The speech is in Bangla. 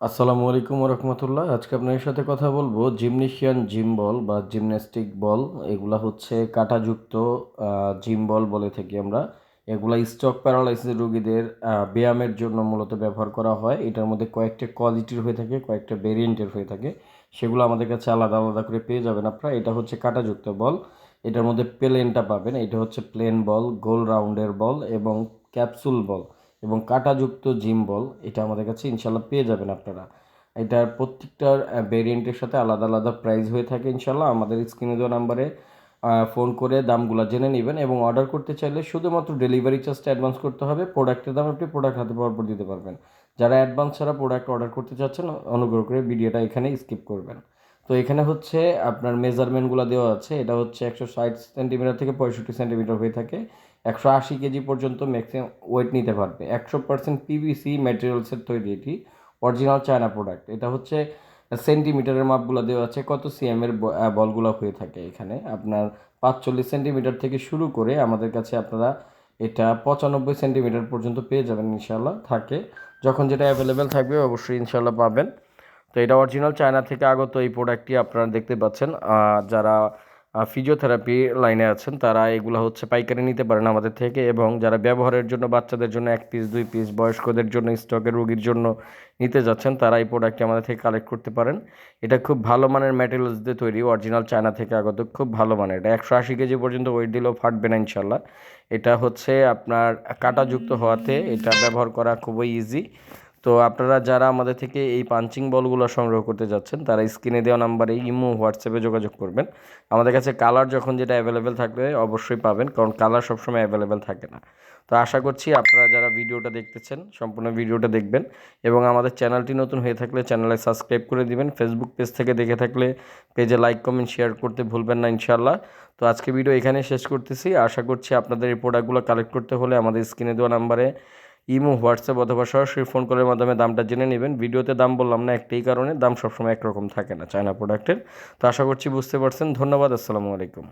আসসালামু আলাইকুম রহমতুল্লাহ আজকে আপনার সাথে কথা বলব জিমনেশিয়ান জিম বল বা জিমন্যাস্টিক বল। এগুলা হচ্ছে কাঁটাযুক্ত জিম বল বলে থাকি আমরা। এগুলা স্টক প্যারালাইসিস রোগীদের ব্যায়ামের জন্য মূলত ব্যবহার করা হয়। এটার মধ্যে কয়েকটা কোয়ালিটির হয়ে থাকে, কয়েকটা ভেরিয়েন্টের হয়ে থাকে। সেগুলো আমাদের কাছে আলাদা আলাদা করে পেয়ে যাবেন আপনারা। এটা হচ্ছে কাঁটাযুক্ত বল। এটার মধ্যে প্লেনটা পাবেন। এটা হচ্ছে প্লেন বল, গোল রাউন্ডের বল এবং ক্যাপসুল বল। এবং কাঁটাযুক্ত জিম বল এটা আমাদের কাছে ইনশাল্লাহ পেয়ে যাবেন আপনারা। এটার প্রত্যেকটার ভেরিয়েন্টের সাথে আলাদা আলাদা প্রাইস হয়ে থাকে ইনশাল্লাহ। আমাদের স্ক্রিনে দেওয়া নাম্বারে ফোন করে দামগুলো জেনে নেবেন এবং অর্ডার করতে চাইলে শুধুমাত্র ডেলিভারি চার্জটা অ্যাডভান্স করতে হবে। প্রোডাক্টের দাম আপনি প্রোডাক্ট হাতে পাওয়ার পর দিতে পারবেন। যারা অ্যাডভান্স ছাড়া প্রোডাক্ট অর্ডার করতে চাচ্ছেন, অনুগ্রহ করে ভিডিওটা এখানে স্কিপ করবেন। তো এখানে হচ্ছে আপনার মেজারমেন্টগুলো দেওয়া আছে। এটা হচ্ছে একশো ষাট সেন্টিমিটার থেকে পঁয়ষট্টি সেন্টিমিটার হয়ে থাকে। একশো আশি কেজি পর্যন্ত ম্যাক্সিমাম ওয়েট নিতে পারবে। একশো পার্সেন্ট পিভিসি ম্যাটেরিয়ালসের তৈরি এটি। অরিজিনাল চায়না প্রোডাক্ট এটা হচ্ছে সেন্টিমিটারের মাপগুলো দেওয়া আছে। কত সিএম এর ব- বলগুলো হয়ে থাকে এখানে। আপনার পাঁচচল্লিশ সেন্টিমিটার থেকে শুরু করে আমাদের কাছে আপনারা এটা পঁচানব্বই সেন্টিমিটার পর্যন্ত পেয়ে যাবেন ইনশাল্লাহ থাকে। যখন যেটা অ্যাভেলেবেল থাকবে অবশ্যই ইনশাল্লাহ পাবেন। তো এটা অরিজিনাল চায়না থেকে আগত এই প্রোডাক্টটি আপনারা দেখতে পাচ্ছেন। যারা ফিজিওথেরাপি লাইনে আছেন, তারা এগুলো হচ্ছে পাইকারি নিতে পারেন আমাদের থেকে এবং যারা ব্যবহারের জন্য, বাচ্চাদের জন্য এক পিস দুই পিস বয়স্কদের জন্য স্টকের রুগীর জন্য নিতে যাচ্ছেন, তারা এই প্রোডাক্টটি আমাদের থেকে কালেক্ট করতে পারেন। এটা খুব ভালো মানের ম্যাটেরিয়ালস দিয়ে তৈরি অরিজিনাল চায়না থেকে আগত, খুব ভালো মানের। এটা একশো আশি কেজি পর্যন্ত ওয়েট দিলেও ফাটবে না ইনশাল্লাহ এটা হচ্ছে আপনার কাঁটাযুক্ত হওয়াতে এটা ব্যবহার করা খুবই ইজি তো আপনারা যারা আমাদের থেকে এই পাঞ্চিং বলগুলো সংগ্রহ করতে যাচ্ছেন, তারা স্ক্রিনে দেওয়া নাম্বারে ইমো হোয়াটসঅ্যাপে যোগাযোগ করবেন। আমাদের কাছে কালার যখন যেটা অ্যাভেলেবেল থাকবে, অবশ্যই পাবেন, কারণ কালার সবসময় অ্যাভেলেবেল থাকে না। তো আশা করছি আপনারা যারা ভিডিওটা দেখতেছেন, সম্পূর্ণ ভিডিওটা দেখবেন এবং আমাদের চ্যানেলটি নতুন হয়ে থাকলে চ্যানেলে সাবস্ক্রাইব করে দিবেন। ফেসবুক পেজ থেকে দেখে থাকলে পেজে লাইক কমেন্ট শেয়ার করতে ভুলবেন না ইনশাল্লাহ তো আজকে ভিডিও এখানে শেষ করতেছি। আশা করছি আপনাদের এই প্রোডাক্টগুলো কালেক্ট করতে হলে আমাদের স্ক্রিনে দেওয়া নাম্বারে ইমো, হোয়াটসঅ্যাপ অথবা সরাসরি ফোন কলের মাধ্যমে দামটা জেনে নেবেন। ভিডিওতে দাম বললাম না, একটাই কারণে দাম সবসময় একরকম থাকে না চায়না প্রোডাক্টের। তো আশা করছি বুঝতে পারছেন। ধন্যবাদ, আসসালামু আলাইকুম।